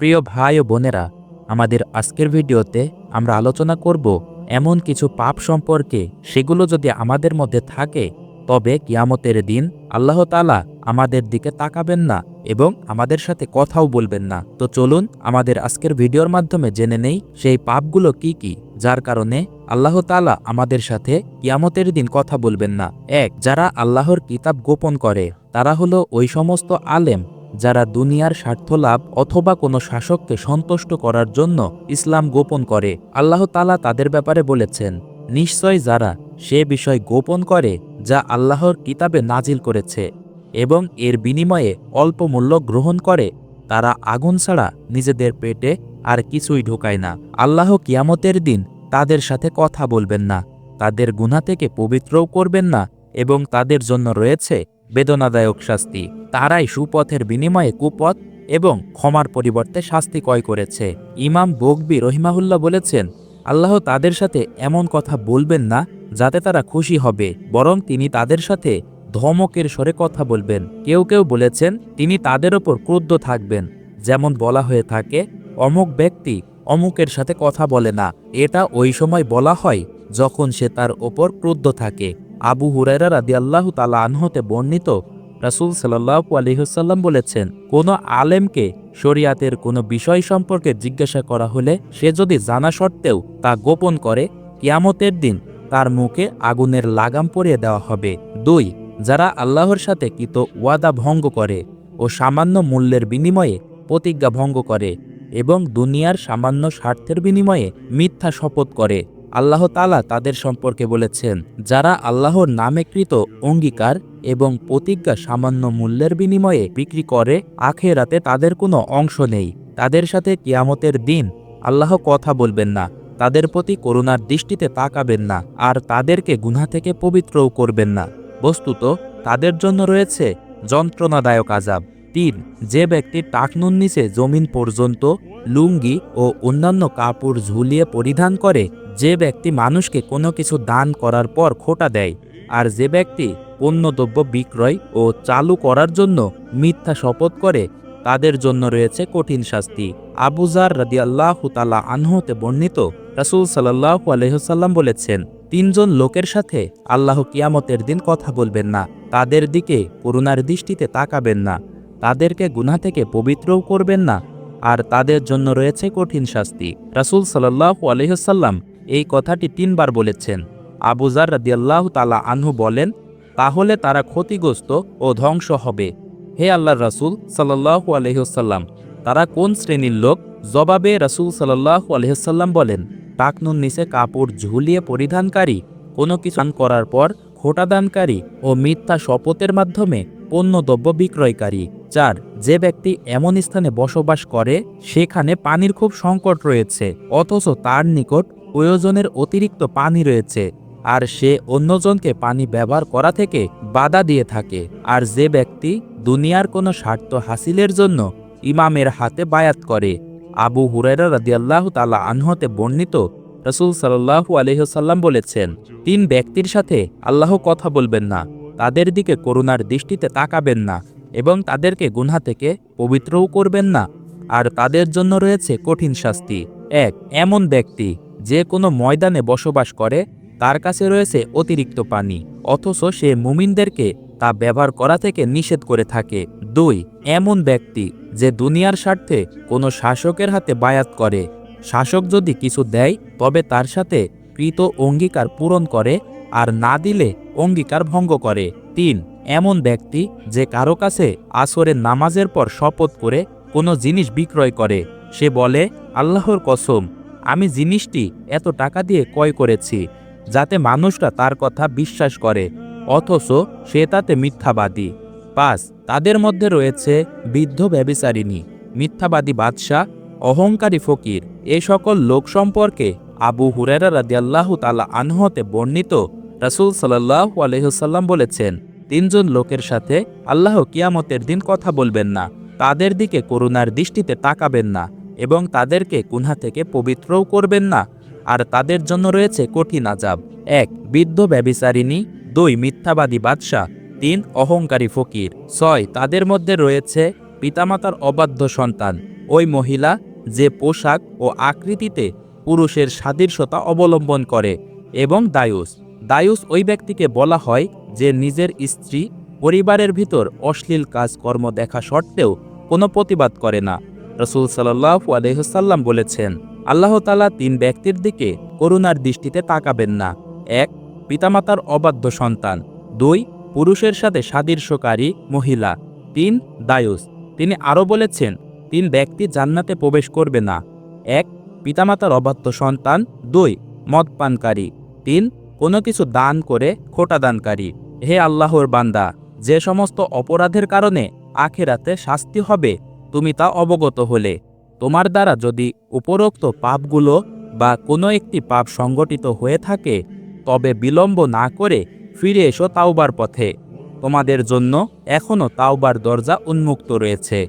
প্রিয় ভাই ও বোনেরা, আমাদের আজকের ভিডিওতে আমরা আলোচনা করব এমন কিছু পাপ সম্পর্কে, সেগুলো যদি আমাদের মধ্যে থাকে, তবে কিয়ামতের দিন আল্লাহ তালা আমাদের দিকে তাকাবেন না এবং আমাদের সাথে কথাও বলবেন না। তো চলুন আমাদের আজকের ভিডিওর মাধ্যমে জেনে নেই সেই পাপগুলো কি কি, যার কারণে আল্লাহ তালা আমাদের সাথে কিয়ামতের দিন কথা বলবেন না। এক, যারা আল্লাহর কিতাব গোপন করে, তারা হলো ওই সমস্ত আলেম যারা দুনিয়ার স্বার্থ লাভ অথবা কোনো শাসককে সন্তুষ্ট করার জন্য ইসলাম গোপন করে, আল্লাহ তালা তাদের ব্যাপারে বলেছেন, নিশ্চয় যারা সে বিষয় গোপন করে, যা আল্লাহর কিতাবে নাজিল করেছে এবং এর বিনিময়ে অল্প মূল্য গ্রহণ করে, তারা আগুন ছাড়া নিজেদের পেটে আর কিছুই ঢোকায় না। আল্লাহ কিয়ামতের দিন তাদের সাথে কথা বলবেন না, তাদের গুণা থেকে পবিত্রও করবেন না এবং তাদের জন্য রয়েছে বেদনাদায়ক শাস্তি। তারাই সুপথের বিনিময়ে কুপথ এবং ক্ষমার পরিবর্তে শাস্তি ক্রয় করেছে। ইমাম বকবি রহিমাহুল্লাহ বলেছেন, আল্লাহ তাদের সাথে এমন কথা বলবেন না যাতে তারা খুশি হবে, বরং তিনি তাদের সাথে ধমকের স্বরে কথা বলবেন। কেউ কেউ বলেছেন, তিনি তাদের ওপর ক্রুদ্ধ থাকবেন। যেমন বলা হয়ে থাকে, অমুক ব্যক্তি অমুকের সাথে কথা বলে না। এটা ওই সময় বলা হয় যখন সে তার ওপর ক্রুদ্ধ থাকে। আবু হুরাইরা রাদি আল্লাহ তালা আনহতে বর্ণিত রাসুল সাল্লাহু আলহিহসাল্লাম বলেছেন, কোনো আলেমকে শরিয়াতের কোনো বিষয় সম্পর্কে জিজ্ঞাসা করা হলে সে যদি জানা সত্ত্বেও তা গোপন করে, কিয়ামতের দিন তার মুখে আগুনের লাগাম পরিয়ে দেওয়া হবে। দুই, যারা আল্লাহর সাথে কিত ওয়াদা ভঙ্গ করে ও সামান্য মূল্যের বিনিময়ে প্রতিজ্ঞা ভঙ্গ করে এবং দুনিয়ার সামান্য স্বার্থের বিনিময়ে মিথ্যা শপথ করে। আল্লাহ তালা তাদের সম্পর্কে বলেছেন, যারা আল্লাহর নামেকৃত অঙ্গীকার এবং প্রতিজ্ঞা সামান্য মূল্যের বিনিময়ে বিক্রি করে, আখেরাতে তাদের কোনো অংশ নেই। তাদের সাথে কিয়ামতের দিন আল্লাহ কথা বলবেন না, তাদের প্রতি করুণার দৃষ্টিতে তাকাবেন না, আর তাদেরকে গুনা থেকে পবিত্রও করবেন না। বস্তুত, তাদের জন্য রয়েছে যন্ত্রণাদায়ক আজাব তিন, যে ব্যক্তি টাকনুন নিচে জমিন পর্যন্ত লুঙ্গি ও অন্যান্য কাপড় ঝুলিয়ে পরিধান করে, যে ব্যক্তি মানুষকে কোনো কিছু দান করার পর খোটা দেয়, আর যে ব্যক্তি পণ্যদ্রব্য বিক্রয় ও চালু করার জন্য মিথ্যা শপথ করে, তাদের জন্য রয়েছে কঠিন শাস্তি। আবুজার রাদিয়াল্লাহ তালা আনহতে বর্ণিত, রাসুল সাল্লাহ আলহ্লাম বলেছেন, তিনজন লোকের সাথে আল্লাহ কিয়ামতের দিন কথা বলবেন না, তাদের দিকে করুণার দৃষ্টিতে তাকাবেন না। তাদেরকে গুনা থেকে পবিত্রও করবেন না, আর তাদের জন্য রয়েছে কঠিন শাস্তি। রাসুল সাল্লাহ আলহ্লাম এই কথাটি তিনবার বলেছেন। আবুজার রাদিয়াল্লাহ তালা আনহু বলেন, তাহলে তারা ক্ষতিগ্রস্ত ও ধ্বংস হবে। হে আল্লাহ রাসুল সাল্লাহু আলহ্লাম তারা কোন শ্রেণির লোক? জবাবে রাসুল সাল্লাহু আলহ্লাম বলেন টাকনুর নিচে কাপড় ঝুলিয়ে পরিধানকারী, কোনো কিছু করার পর খোটাদানকারী ও মিথ্যা শপথের মাধ্যমে পণ্যদ্রব্য বিক্রয়কারী। চার, যে ব্যক্তি এমন স্থানে বসবাস করে, সেখানে পানির খুব সংকট রয়েছে, অথচ তার নিকট প্রয়োজনের অতিরিক্ত পানি রয়েছে, আর সে অন্যজনকে পানি ব্যবহার করা থেকে বাধা দিয়ে থাকে। আর যে ব্যক্তি দুনিয়ার কোনো স্বার্থ হাসিলের জন্য ইমামের হাতে বায়াত করে, আবু হুরাইরা রাদিয়াল্লাহু তালা আনহতে বর্ণিত রসুল সাল্লাহু আলহ্লাম বলেছেন, তিন ব্যক্তির সাথে আল্লাহ কথা বলবেন না, তাদের দিকে করুণার দৃষ্টিতে তাকাবেন না। এবং তাদেরকে গুনহা থেকে পবিত্রও করবেন না। আর তাদের জন্য রয়েছে কঠিন শাস্তি। এক, এমন ব্যক্তি যে কোনো ময়দানে বসবাস করে, তার কাছে রয়েছে অতিরিক্ত পানি, অথচ সে মুমিনদেরকে তা ব্যবহার করা থেকে নিষেধ করে থাকে। দুই, এমন ব্যক্তি যে দুনিয়ার স্বার্থে কোনো শাসকের হাতে বায়াত করে। শাসক যদি কিছু দেয়, তবে তার সাথে কৃত অঙ্গীকার পূরণ করে, আর না দিলে অঙ্গীকার ভঙ্গ করে। তিন এমন ব্যক্তি যে কারও কাছে আসরের নামাজের পর শপথ করে কোনো জিনিস বিক্রয় করে। সে বলে, আল্লাহর কসম, আমি জিনিসটি এত টাকা দিয়ে ক্রয় করেছি যাতে মানুষরা তার কথা বিশ্বাস করে, অথচ সে তাতে মিথ্যাবাদী। পাঁচ, তাদের মধ্যে রয়েছে বৃদ্ধ ব্যবিচারিণী, মিথ্যাবাদী বাদশাহ, অহংকারী ফকির। এ সকল লোক সম্পর্কে আবু হুরেরা রাদিয়াল্লাহু তালা আনহতে বর্ণিত রাসুল সাল্লাহ আলহ্লাম বলেছেন তিনজন লোকের সাথে আল্লাহ কিয়ামতের দিন কথা বলবেন না। তাদের দিকে করুণার দৃষ্টিতে তাকাবেন না এবং তাদেরকে কুনহা থেকে পবিত্রও করবেন না। আর তাদের জন্য রয়েছে কঠিন আজাব এক, বৃদ্ধ ব্যবিচারিণী দুই, মিথ্যাবাদী বাদশাহ। তিন, অহংকারী ফকির। ছয়, তাদের মধ্যে রয়েছে পিতামাতার অবাধ্য সন্তান। ওই মহিলা যে পোশাক ও আকৃতিতে পুরুষের সাদৃশ্যতা অবলম্বন করে এবং দায়ুস। দায়ুস ওই ব্যক্তিকে বলা হয় যে নিজের স্ত্রী পরিবারের ভিতর অশ্লীল কাজকর্ম দেখা সত্ত্বেও কোনো প্রতিবাদ করে না। রসুল সাল্লাহ আলহ্লাম বলেছেন, আল্লাহ তালা তিন ব্যক্তির দিকে করুণার দৃষ্টিতে তাকাবেন না। এক, পিতামাতার অবাধ্য সন্তান। দুই, পুরুষের সাথে সাদৃশ্যকারী মহিলা। তিন, দায়ুস। তিনি আরও বলেছেন, তিন ব্যক্তি জান্নাতে প্রবেশ করবে না। এক, পিতামাতার অবাধ্য সন্তান। দুই, মদ পানকারী। তিন, কোনো কিছু দান করে খোটা দানকারী। হে আল্লাহর বান্দা, যে সমস্ত অপরাধের কারণে আখেরাতে শাস্তি হবে, তুমি তা অবগত হলে। তোমার দ্বারা যদি উপরোক্ত পাপগুলো বা কোনো একটি পাপ সংগঠিত হয়ে থাকে, তবে বিলম্ব না করে ফিরে এসো তাওবার পথে। তোমাদের জন্য এখনও তাওবার দরজা উন্মুক্ত রয়েছে।